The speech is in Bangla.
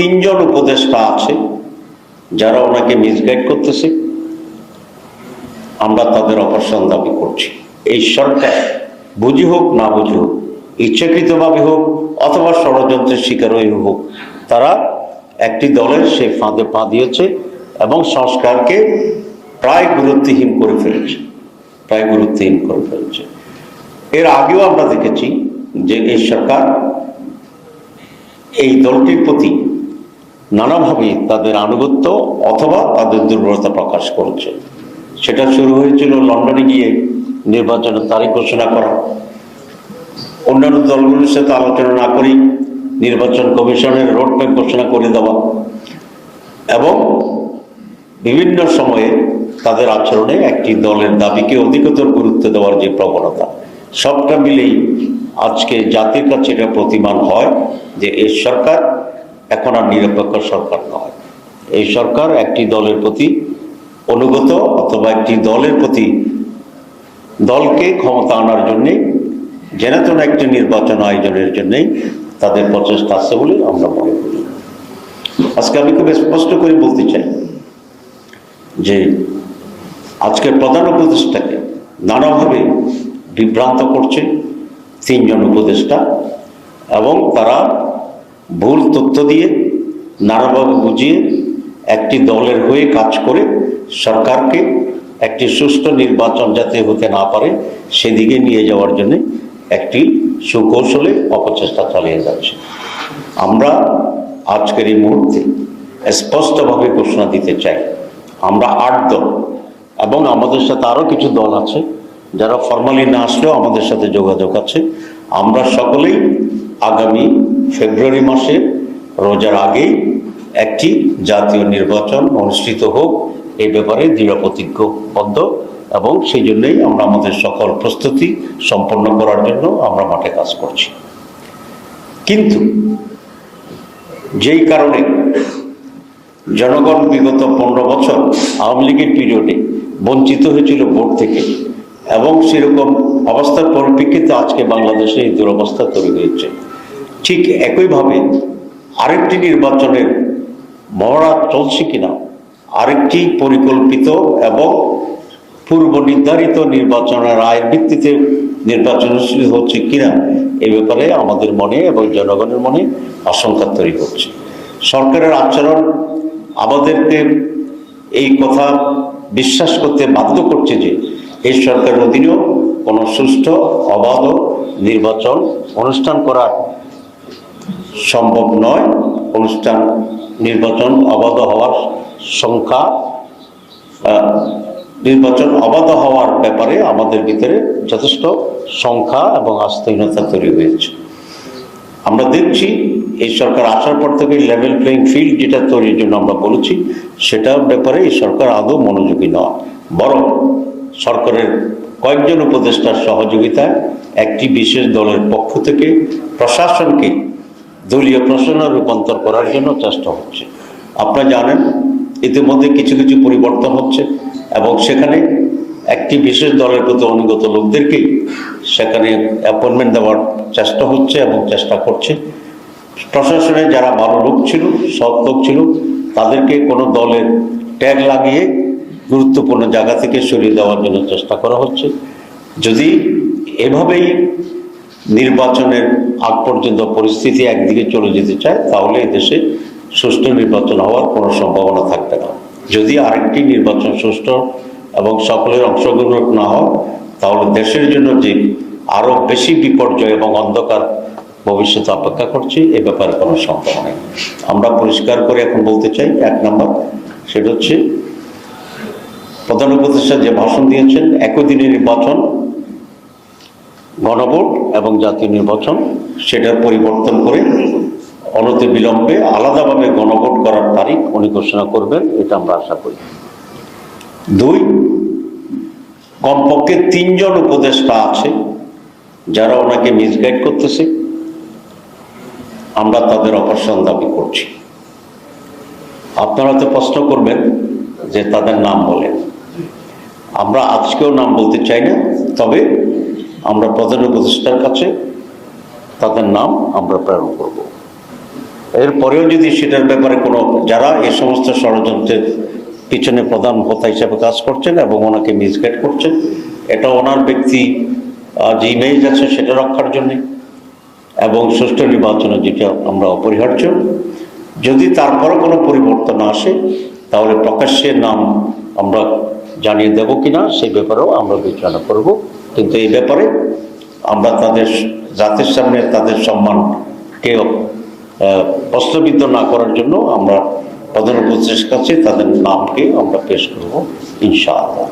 তিনজন উপদেষ্টা আছে যারা ওনাকে মিসগাইড করতেছে। আমরা তাদের অপসারণ দাবি করছি। এই সরকার বুঝি হোক, না বুঝি হোক, ইচ্ছাকৃতভাবে হোক অথবা ষড়যন্ত্রের শিকার হয়ে হোক, তারা একটি দলের সে ফাঁদে পা দিয়েছে এবং সংস্কারকে প্রায় গুরুত্বহীন করে ফেলেছে, প্রায় গুরুত্বহীন করে ফেলেছে। এর আগেও আমরা দেখেছি যে এই সরকার এই দলটির প্রতি নানাভাবে তাদের আনুগত্য অথবা তাদের দুর্বলতা প্রকাশ করেছে। সেটা শুরু হয়েছিল লন্ডনে গিয়ে নির্বাচনের তারিখ ঘোষণা করা। অন্যান্য দলগুলির সাথে আলোচনা না করেই নির্বাচন কমিশনের রোড রোডম্যাপ ঘোষণা করে দেওয়া এবং বিভিন্ন সময়ে তাদের আচরণে একটি দলের দাবিকে অধিকতর গুরুত্ব দেওয়ার যে প্রবণতা, সবটা মিলেই আজকে জাতির কাছে এটা প্রতিমান হয় যে এই সরকার এখন আর নিরপেক্ষ সরকার নয়। এই সরকার একটি দলের প্রতি অনুগত অথবা একটি দলের প্রতি দলকে ক্ষমতা আনার জন্যে জেনাতন একটি নির্বাচন আয়োজনের জন্যেই তাদের প্রচেষ্টা আছে বলে আমরা মনে করি। আজকে আমি খুব স্পষ্ট করে বলতে চাই যে আজকের প্রধান উপদেষ্টাকে নানাভাবে বিভ্রান্ত করছে তিনজন উপদেষ্টা এবং তারা ভুল তথ্য দিয়ে নানাভাবে বুঝিয়ে একটি দলের হয়ে কাজ করে সরকারকে একটি সুষ্ঠু নির্বাচন যাতে হতে না পারে, সেদিকে নিয়ে যাওয়ার জন্য একটি সুকৌশলে অপচেষ্টা চালিয়ে যাচ্ছে। আমরা আজকের এই মুহূর্তে স্পষ্টভাবে ঘোষণা দিতে চাই। আমরা আট দল এবং আমাদের সাথে আরও কিছু দল আছে যারা ফর্মালি না আসলেও আমাদের সাথে যোগাযোগ আছে। আমরা সকলেই আগামী ফেব্রুয়ারি মাসে, রোজার আগেই একটি জাতীয় নির্বাচন অনুষ্ঠিত হোক এই ব্যাপারে দৃঢ় প্রতিজ্ঞবদ্ধ এবং সেই জন্যই আমরা আমাদের সকল প্রস্তুতি সম্পন্ন করার জন্য আমরা মাঠে কাজ করছি। কিন্তু যেই কারণে জনগণ বিগত পনেরো বছর আওয়ামী লীগের পিরিয়ডে বঞ্চিত হয়েছিল ভোট থেকে এবং সেরকম অবস্থার পরিপ্রেক্ষিতে আজকে বাংলাদেশে এই দুরবস্থা তৈরি হয়েছে। ঠিক একইভাবে আরেকটি নির্বাচনের মহড়া চলছে কিনা, আরেকটি পরিকল্পিত এবং পূর্ব নির্ধারিত নির্বাচনের রায়ের ভিত্তিতে নির্বাচন অনুষ্ঠিত হচ্ছে কিনা, এ ব্যাপারে আমাদের মনে এবং জনগণের মনে আশঙ্কা তৈরি করছে। সরকারের আচরণ আমাদেরকে এই কথা বিশ্বাস করতে বাধ্য করছে যে এই সরকারের অধীনেও কোনো সুষ্ঠু, অবাধ নির্বাচন অনুষ্ঠান করার সম্ভব নয়। অনুষ্ঠান নির্বাচন অবাধ হওয়ার সংখ্যা নির্বাচন অবাধ হওয়ার ব্যাপারে আমাদের ভিতরে যথেষ্ট সংখ্যা এবং আস্থাহীনতা তৈরি হয়েছে। আমরা দেখছি এই সরকার আসার পর থেকে লেভেল প্লেইং ফিল্ড যেটা তৈরির জন্য আমরা বলেছি, সেটার ব্যাপারে এই সরকার আদৌ মনোযোগী নয়। বরং সরকারের কয়েকজন উপদেষ্টার সহযোগিতায় একটি বিশেষ দলের পক্ষ থেকে প্রশাসনকে দলীয় প্রশাসনে রূপান্তর করার জন্য চেষ্টা হচ্ছে। আপনারা জানেন, ইতিমধ্যে কিছু কিছু পরিবর্তন হচ্ছে এবং সেখানে একটি বিশেষ দলের প্রতি অনুগত লোকদেরকেই সেখানে অ্যাপয়েন্টমেন্ট দেওয়ার চেষ্টা হচ্ছে এবং চেষ্টা করছে। প্রশাসনে যারা ভালো লোক ছিল, সৎ লোক ছিল, তাদেরকে কোনো দলের ট্যাগ লাগিয়ে গুরুত্বপূর্ণ জায়গা থেকে সরিয়ে দেওয়ার জন্য চেষ্টা করা হচ্ছে। যদি এভাবেই নির্বাচনের আগ পর্যন্ত পরিস্থিতি একদিকে চলে যেতে চায়, তাহলে এদেশে সুষ্ঠু নির্বাচন হওয়ার কোনো সম্ভাবনা থাকবে না। যদি আরেকটি নির্বাচন সুষ্ঠু এবং সকলের অংশগ্রহণ না হয়, তাহলে দেশের জন্য যে আরও বেশি বিপর্যয় এবং অন্ধকার ভবিষ্যৎ অপেক্ষা করছে, এ ব্যাপারে কোনো সম্ভাবনা নেই। আমরা পরিষ্কার করে এখন বলতে চাই, এক নম্বর, সেটা হচ্ছে প্রধান উপদেষ্টা যে ভাষণ দিয়েছেন, একই দিনে নির্বাচন গণভোট এবং জাতীয় নির্বাচন, সেটার পরিবর্তন করে অনতি বিলম্বে আলাদাভাবে গণভোট করার তারিখ উনি ঘোষণা করবেন, এটা আমরা আশা করি। দুই, কমপক্ষে তিনজন উপদেষ্টা আছে যারা ওনাকে মিসগাইড করতেছে। আমরা তাদের অপারেশন দাবি করছি। আপনারা তো প্রশ্ন করবেন যে তাদের নাম বলেন। আমরা আজকেও নাম বলতে চাই না, তবে আমরা প্রধান উপদেষ্টার কাছে তাদের নাম আমরা প্রেরণ করব। এরপরেও যদি সেটার ব্যাপারে কোনো, যারা এ সমস্ত ষড়যন্ত্রের পিছনে প্রধান হোতা হিসেবে কাজ করছেন এবং ওনাকে মিসগাইড করছেন, এটা ওনার ব্যক্তি যে ইমেজ আছে সেটা রক্ষার জন্যে এবং সুষ্ঠু নির্বাচনে যেটা আমরা অপরিহার্য। যদি তারপরও কোনো পরিবর্তন আসে, তাহলে প্রকাশ্যে নাম আমরা জানিয়ে দেব কিনা, সেই ব্যাপারেও আমরা বিবেচনা করব। কিন্তু এই ব্যাপারে আমরা তাদের জাতির সামনে তাদের সম্মানকে আহ, প্রশ্নবিদ্ধ না করার জন্য আমরা প্রধান উপদেষ্টার কাছে তাদের নামকে আমরা পেশ করব ইনশাআল্লাহ।